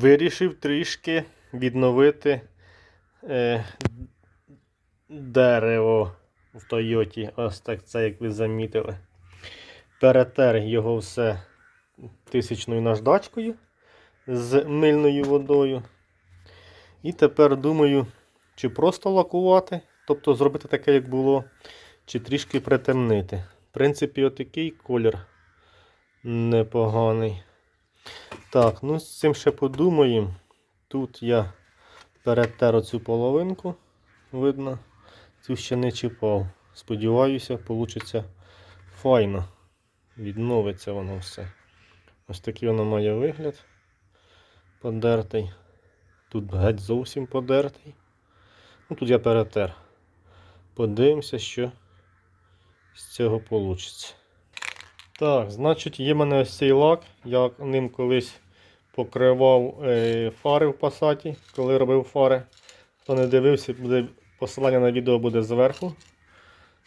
Вирішив трішки відновити е, дерево в Тойоті. Ось так це, як ви замітили. Перетер його все тисячною наждачкою з мильною водою. І тепер думаю, чи просто лакувати, тобто зробити таке, як було, чи трішки притемнити. В принципі, отакий колір непоганий. Так, ну з цим ще подумаємо. Тут я перетер оцю половинку, видно, цю ще не чіпав. Сподіваюся, вийде файно. Відновиться воно все. Ось такий воно має вигляд. Подертий. Тут геть зовсім подертий. Ну, тут я перетер. Подивимося, що з цього вийде. Так, значить, є в мене ось цей лак. Я ним колись покривав е, фари в пасаті, коли робив фари. Хто не дивився, буде, посилання на відео буде зверху.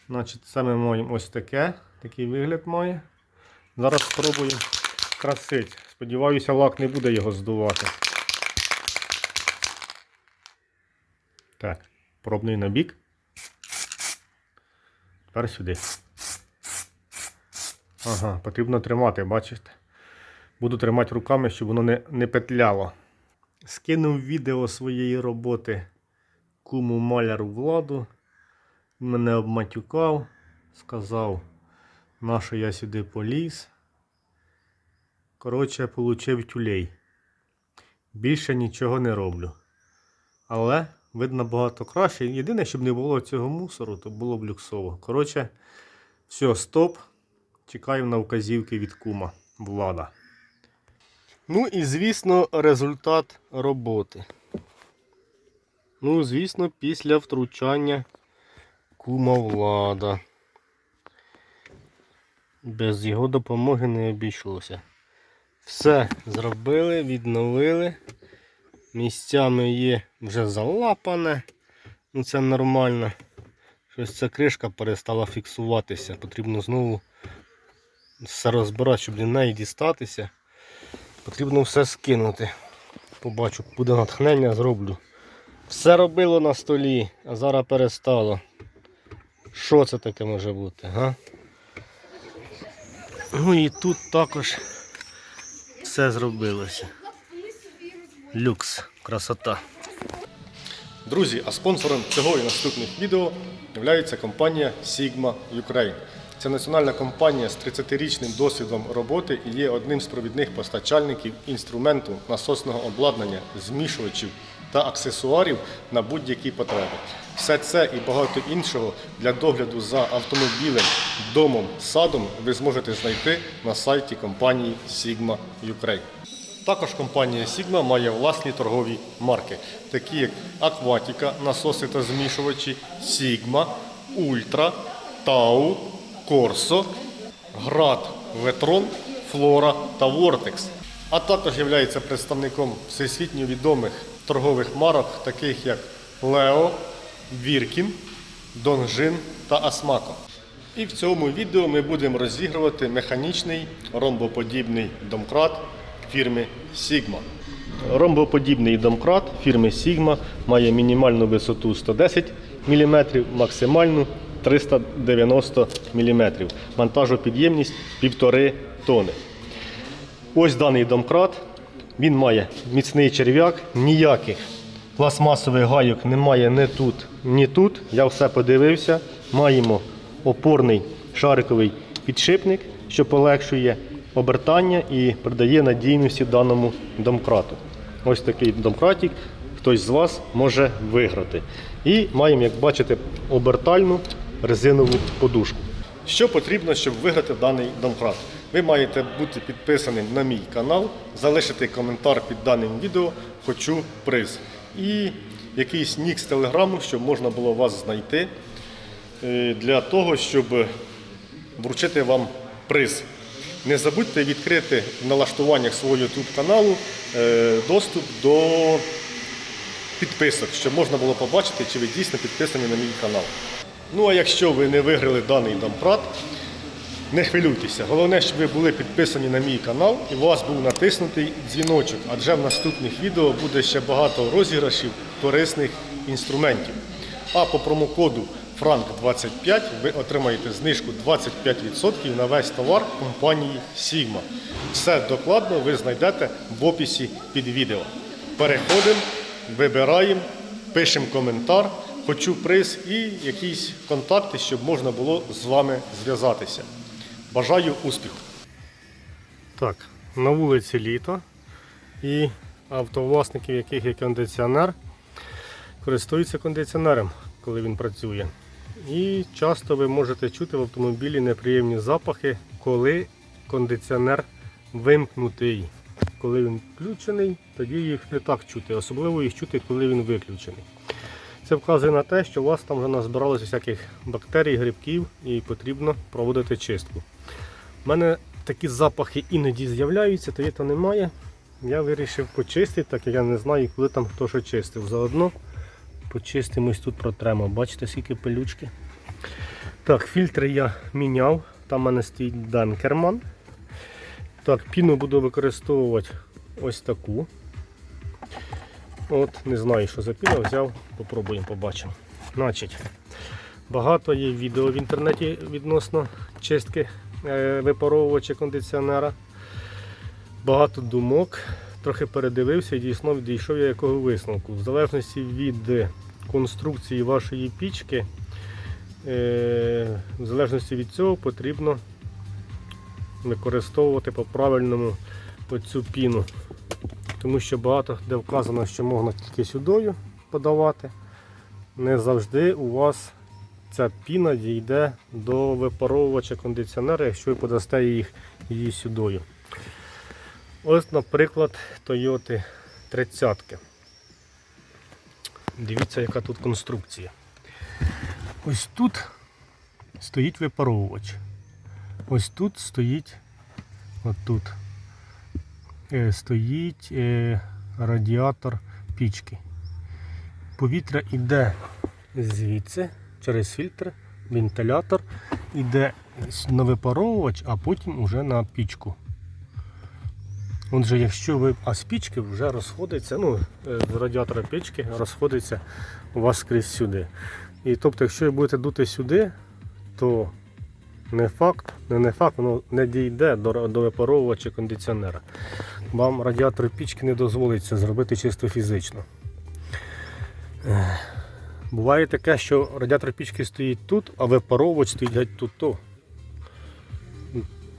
Значить, це ми маємо ось таке. Такий вигляд має. Зараз спробуємо красити. Сподіваюся, лак не буде його здувати. Так, пробний на бік. Тепер сюди. Ага, потрібно тримати, бачите? Буду тримати руками, щоб воно не, не петляло. Скинув відео своєї роботи куму маляру владу. Мене обматюкав, сказав, на що я сюди поліз. Коротше, получив тюлей. Більше нічого не роблю. Але видно багато краще. Єдине, щоб не було цього мусору, то було б люксово. Коротше, все, стоп. Чекаю на вказівки від кума влада. Ну і звісно, результат роботи. Ну, звісно, після втручання кума влада. Без його допомоги не обійшлося. Все зробили, відновили. Місцями є вже залапане. Ну це нормально. Щось ця кришка перестала фіксуватися. Потрібно знову все розбирати, щоб до неї дістатися. Потрібно все скинути. Побачу, буде натхнення, зроблю. Все робило на столі, а зараз перестало. Що це таке може бути? га? Ну і тут також все зробилося. Люкс, красота. Друзі, а спонсором цього і наступних відео є компанія Sigma Ukraine. Це національна компанія з 30-річним досвідом роботи і є одним з провідних постачальників інструменту насосного обладнання, змішувачів та аксесуарів на будь-які потреби. Все це і багато іншого для догляду за автомобілем, домом, садом ви зможете знайти на сайті компанії Sigma Ukraine. Також компанія Sigma має власні торгові марки, такі як Aquatica, насоси та змішувачі, Sigma, Ultra, Tau, Corso, Град, Ветрон, Флора та Vortex. А також є представником всесвітньо відомих торгових марок, таких як Leo, Віркін, Донжин та Асмако. І в цьому відео ми будемо розігрувати механічний ромбоподібний домкрат фірми Sigma. Ромбоподібний домкрат фірми Sigma має мінімальну висоту 110 мм, максимальну 390 мм. Монтажопідємність 1,5 тонни. Ось даний домкрат. Він має міцний черв'як, ніяких пластмасових гайок немає ні тут, ні тут. Я все подивився. Маємо опорний шариковий підшипник, що полегшує обертання і придає надійності даному домкрату. Ось такий домкратик хтось з вас може виграти. І маємо, як бачите, обертальну резинову подушку. Що потрібно, щоб виграти даний домкрат? Ви маєте бути підписаним на мій канал, залишити коментар під даним відео, хочу приз. І якийсь нік з телеграму, щоб можна було вас знайти е, для того, щоб вручити вам приз. Не забудьте відкрити в налаштуваннях свого YouTube каналу е, доступ до підписок, щоб можна було побачити, чи ви дійсно підписані на мій канал. Ну а якщо ви не виграли даний домпрат, Не хвилюйтеся. Головне, щоб ви були підписані на мій канал і у вас був натиснутий дзвіночок, адже в наступних відео буде ще багато розіграшів корисних інструментів. А по промокоду FRANK25 ви отримаєте знижку 25% на весь товар компанії Sigma. Все докладно ви знайдете в описі під відео. Переходимо, вибираємо, пишемо коментар, хочу приз і якісь контакти, щоб можна було з вами зв'язатися. Бажаю успіху! Так, на вулиці літо і автовласники, в яких є кондиціонер, користуються кондиціонером, коли він працює. І часто ви можете чути в автомобілі неприємні запахи, коли кондиціонер вимкнутий. Коли він включений, тоді їх не так чути. Особливо їх чути, коли він виключений. Це вказує на те, що у вас там вже назбиралося всяких бактерій, грибків і потрібно проводити чистку. У мене такі запахи іноді з'являються, тоді то немає. Я вирішив почистити, так як я не знаю, коли там хто що чистив. Заодно почистимо ось тут протремо. Бачите, скільки пилючки. Так, фільтри я міняв. Там у мене стоїть Данкерман. Так, піну буду використовувати ось таку. От, не знаю, що за піна, взяв, попробуємо, побачимо. Значить, багато є відео в інтернеті відносно чистки е, випаровувача кондиціонера. Багато думок. Трохи передивився і дійсно дійшов я якого висновку. В залежності від конструкції вашої пічки, е, в залежності від цього потрібно використовувати по-правильному оцю піну. Тому що багато де вказано, що можна тільки сюдою подавати. Не завжди у вас ця піна дійде до випаровувача кондиціонера, якщо ви подасте їх, її сюдою. Ось, наприклад, Toyota 30. Дивіться, яка тут конструкція. Ось тут стоїть випаровувач. Ось тут стоїть, от тут, е, стоїть е, радіатор пічки. Повітря йде звідси через фільтр, вентилятор, йде на випаровувач, а потім уже на пічку. Отже, якщо ви, а з пічки вже розходиться, ну, е, з радіатора печки розходиться у вас скрізь сюди. І тобто, якщо ви будете дути сюди, то не факт, не, не факт, воно не дійде до, до випаровувача кондиціонера. Вам радіатор пічки не дозволить це зробити чисто фізично. Буває таке, що радіатор пічки стоїть тут, а випаровувач стоїть геть тут.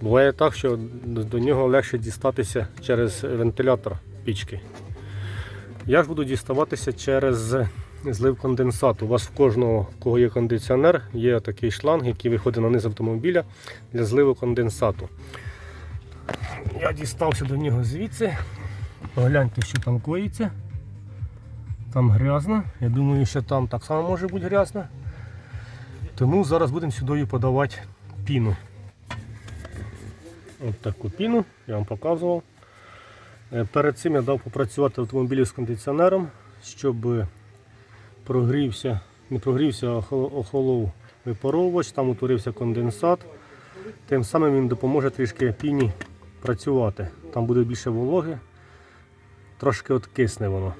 Буває так, що до нього легше дістатися через вентилятор пічки. Я ж буду діставатися через злив конденсату. У вас в кожного, в кого є кондиціонер, є такий шланг, який виходить на низ автомобіля для зливу конденсату. Я дістався до нього звідси. Погляньте, що там коїться. Там грязно. Я думаю, що там так само може бути грязно. Тому зараз будемо сюди подавати піну. Ось таку піну я вам показував. Е, Перед цим я дав попрацювати автомобілі з кондиціонером, щоб прогрівся, не прогрівся, а охолов випаровувач, там утворився конденсат. Тим самим він допоможе трішки піні працювати. Там буде більше вологи, трошки откисне воно.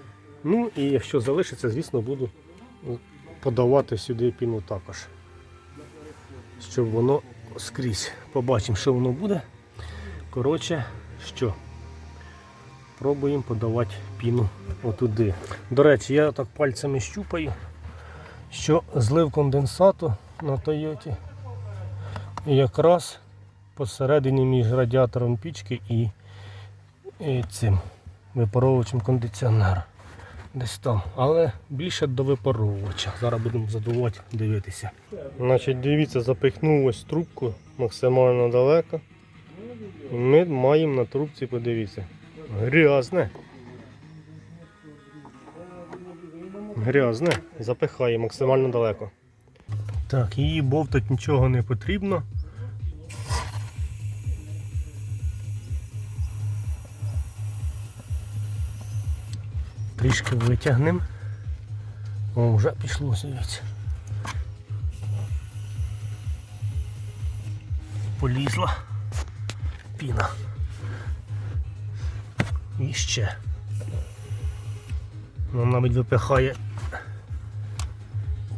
Ну і якщо залишиться, звісно, буду подавати сюди піну також. Щоб воно скрізь. Побачимо, що воно буде. Коротше, що? Пробуємо подавати піну отуди. До речі, я так пальцями щупаю, що злив конденсату на Тойоті якраз посередині між радіатором пічки і, і цим випаровувачем кондиціонера. Десь там, але більше до випаровувача. Зараз будемо задувати, дивитися. Значить, дивіться, запихнув ось трубку максимально далеко. І Ми маємо на трубці, подивіться. Грязне. Грязне. Запихає максимально далеко. Так, її бовтати нічого не потрібно. Трішки витягнемо. О, вже пішло, дивіться. полізла. Піна. І ще. Вона навіть випихає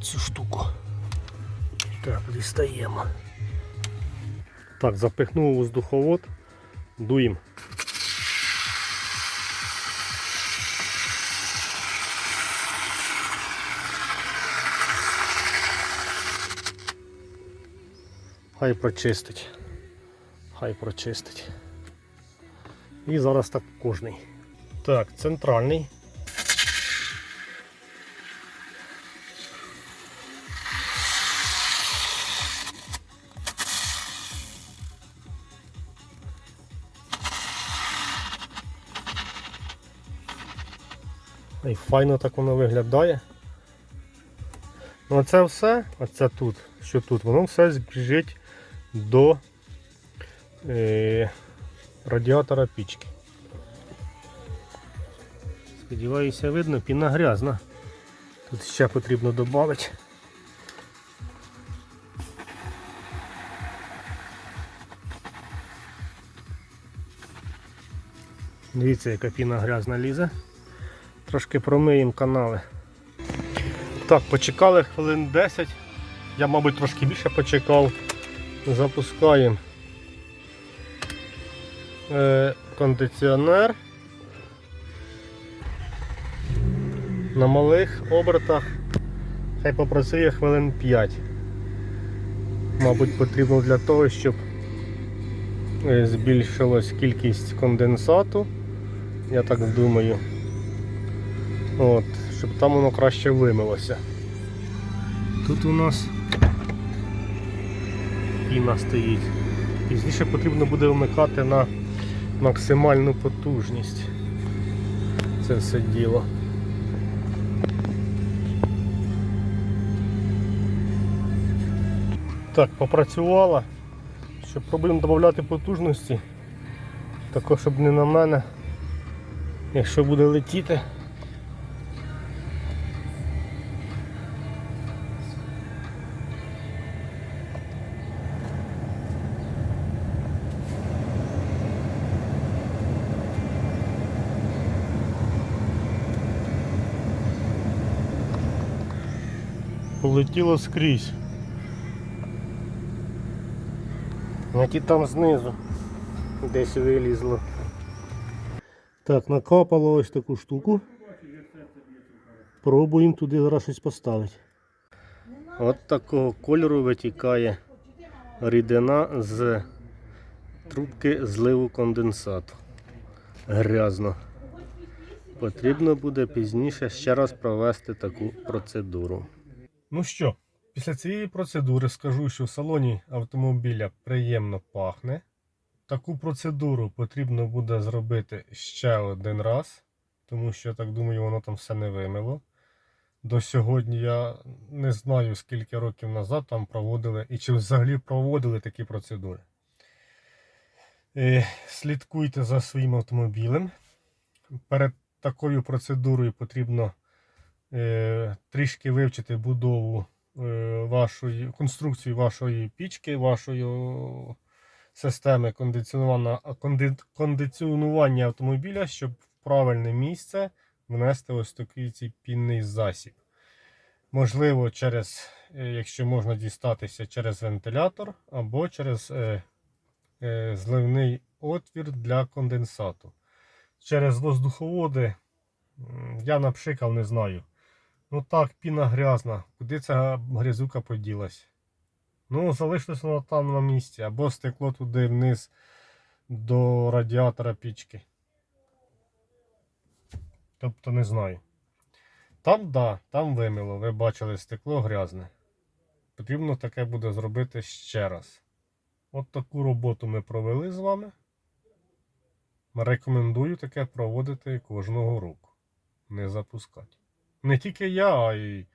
цю штуку. Так, дістаємо. Так, запихнув воздуховод, дуємо. Хай прочистить. Хай прочистить. І зараз так кожний. Так, центральний. І файно так воно виглядає. Ну, це все, оце тут, що тут, воно все збіжить до е, радіатора пічки. Сподіваюся, видно, піна грязна. Тут ще потрібно додати. Дивіться, яка піна грязна лізе. Трошки промиємо канали. Так, почекали хвилин 10. Я, мабуть, трошки більше почекав. Запускаємо е, кондиціонер. На малих обертах. Хай попрацює хвилин 5. Мабуть, потрібно для того, щоб е, збільшилась кількість конденсату. Я так думаю. От, щоб там воно краще вимилося. Тут у нас піна стоїть. Пізніше потрібно буде вмикати на максимальну потужність. Це все діло. Так, попрацювала. Щоб пробуємо додати потужності. Також, щоб не на мене. Якщо буде летіти. Полетіло скрізь. І там знизу десь вилізло. Так, накапало ось таку штуку. Пробуємо туди зараз щось поставити. От такого кольору витікає рідина з трубки зливу конденсату. Грязно. Потрібно буде пізніше ще раз провести таку процедуру. Ну що, після цієї процедури скажу, що в салоні автомобіля приємно пахне. Таку процедуру потрібно буде зробити ще один раз, тому що, я так думаю, воно там все не вимило. До сьогодні я не знаю, скільки років назад там проводили і чи взагалі проводили такі процедури. Е, Слідкуйте за своїм автомобілем. Перед такою процедурою потрібно трішки вивчити будову е, вашої конструкції вашої пічки, вашої системи кондиціонування, автомобіля, щоб в правильне місце внести ось такий цей пінний засіб. Можливо, через, е, якщо можна дістатися через вентилятор або через е, е, зливний отвір для конденсату. Через воздуховоди я напшикав, не знаю. Ну так, піна грязна. Куди ця грязюка поділась? Ну, залишилося воно там на місці, або стекло туди вниз до радіатора пічки. Тобто не знаю. Там, да, там вимило, ви бачили стекло грязне. Потрібно таке буде зробити ще раз. От таку роботу ми провели з вами. Рекомендую таке проводити кожного року. Не запускати. Не тільки я, а й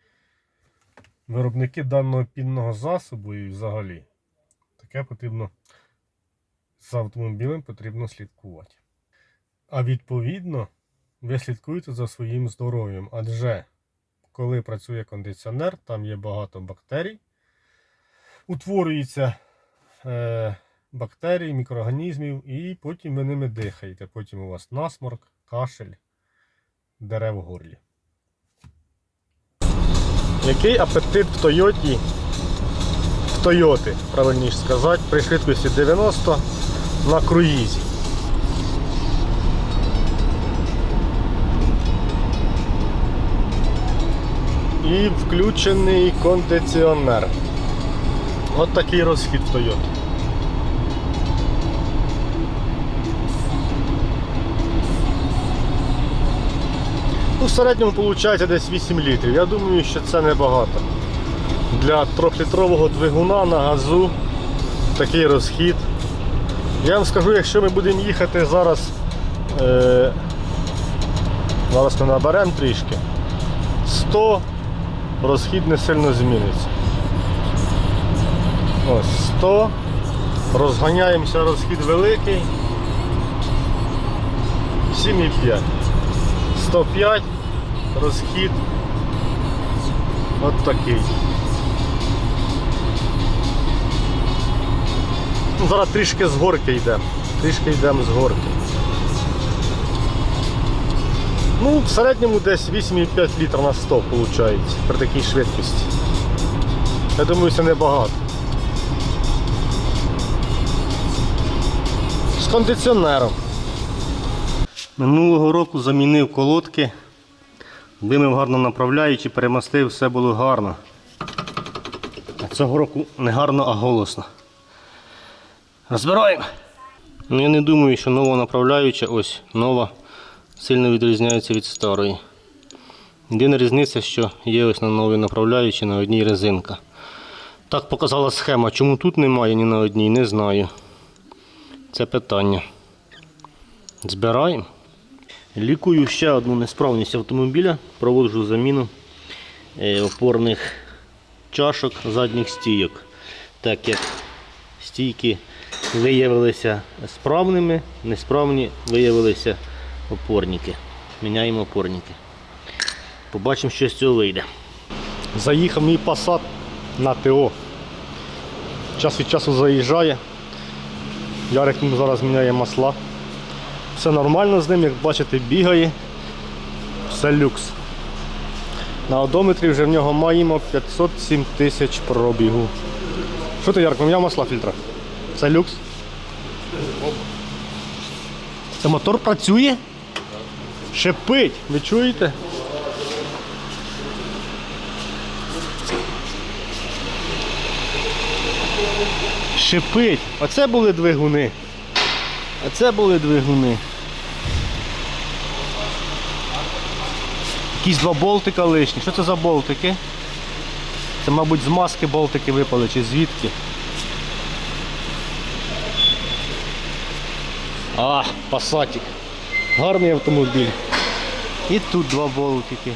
виробники даного пінного засобу і взагалі. Таке потрібно з автомобілем потрібно слідкувати. А відповідно, ви слідкуєте за своїм здоров'ям, адже коли працює кондиціонер, там є багато бактерій, утворюється е, бактерій, мікроорганізмів, і потім ви ними дихаєте. Потім у вас насморк, кашель, дерев в горлі. Який апетит в Тойоті? В Тойоти, правильніше сказати, при швидкості 90 на круїзі. І включений кондиціонер. От такий розхід в Toyota. Ну, в середньому виходить десь 8 літрів. Я думаю, що це небагато. Для 3-літрового двигуна на газу такий розхід. Я вам скажу, якщо ми будемо їхати зараз, е, зараз ми наберемо трішки, 100 розхід не сильно зміниться. Ось 100. Розганяємося, розхід великий. 7,5. 105 розхід. От такий. Ну, зараз трішки з горки йдемо. Трішки йдемо з горки. Ну, в середньому десь 8,5 літрів на 100 виходить при такій швидкості. Я думаю, це небагато. З кондиціонером. Минулого року замінив колодки, вимив гарно направляючи, перемастив, все було гарно. А цього року не гарно, а голосно. Розбираємо. Ну я не думаю, що нова направляюча, ось нова, сильно відрізняється від старої. Єдина різниця, що є ось на новій направляючій на одній резинка. Так показала схема. Чому тут немає ні на одній, не знаю. Це питання. Збираємо. Лікую ще одну несправність автомобіля, проводжу заміну е, опорних чашок задніх стійок. Так як стійки виявилися справними, несправні виявилися опорники. Міняємо опорники. Побачимо, що з цього вийде. Заїхав мій Passat на ТО. Час від часу заїжджає. Ярик зараз міняє масла. Все нормально з ним, як бачите, бігає. Все люкс. На одометрі вже в нього маємо 507 тисяч пробігу. Що ти, Ярик, поміняв масла фільтра? Це люкс? Це мотор працює? Шипить, ви чуєте? Шипить. Оце були двигуни. Оце були двигуни. Якісь два болтика лишні. Що це за болтики? Це, мабуть, з маски болтики випали чи звідки. А, пасатик. Гарний автомобіль. І тут два болтики.